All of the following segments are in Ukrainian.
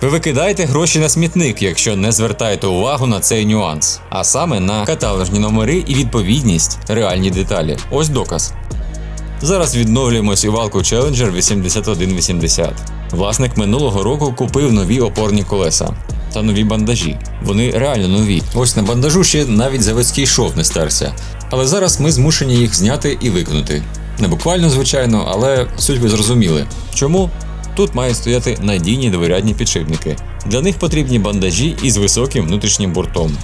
Ви викидаєте гроші на смітник, якщо не звертаєте увагу на цей нюанс, а саме на каталожні номери і відповідність реальні деталі. Ось доказ. Зараз відновлюємо сівалку Challenger 8180. Власник минулого року купив нові опорні колеса та нові бандажі. Вони реально нові. Ось на бандажу ще навіть заводський шов не стерся. Але зараз ми змушені їх зняти і викинути. Не буквально, звичайно, але суть ви зрозуміли. Чому? Тут мають стояти надійні дворядні підшипники. Для них потрібні бандажі із високим внутрішнім бортом.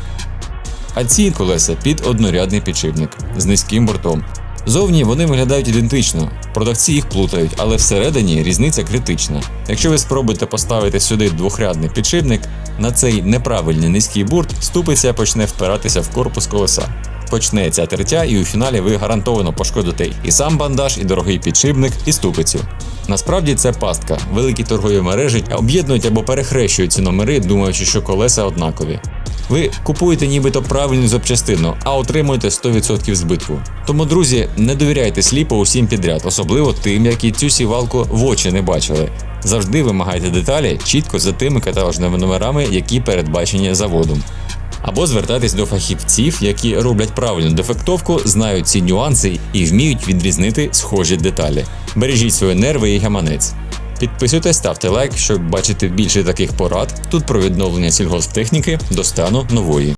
А ці колеса під однорядний підшипник з низьким бортом. Зовні вони виглядають ідентично, продавці їх плутають, але всередині різниця критична. Якщо ви спробуєте поставити сюди двохрядний підшипник, на цей неправильний низький бурт ступиця почне впиратися в корпус колеса. Почнеться тертя, і у фіналі ви гарантовано пошкодите і сам бандаж, і дорогий підшипник, і ступицю. Насправді це пастка. Великі торгові мережі об'єднують або перехрещують ці номери, думаючи, що колеса однакові. Ви купуєте нібито правильну запчастину, а отримуєте 100% збитку. Тому, друзі, не довіряйте сліпо усім підряд, особливо тим, які цю сівалку в очі не бачили. Завжди вимагайте деталі чітко за тими каталожними номерами, які передбачені заводом. Або звертайтесь до фахівців, які роблять правильну дефектовку, знають ці нюанси і вміють відрізнити схожі деталі. Бережіть свої нерви і гаманець. Підписуйтесь, ставте лайк, щоб бачити більше таких порад тут про відновлення сільгосптехніки до стану нової.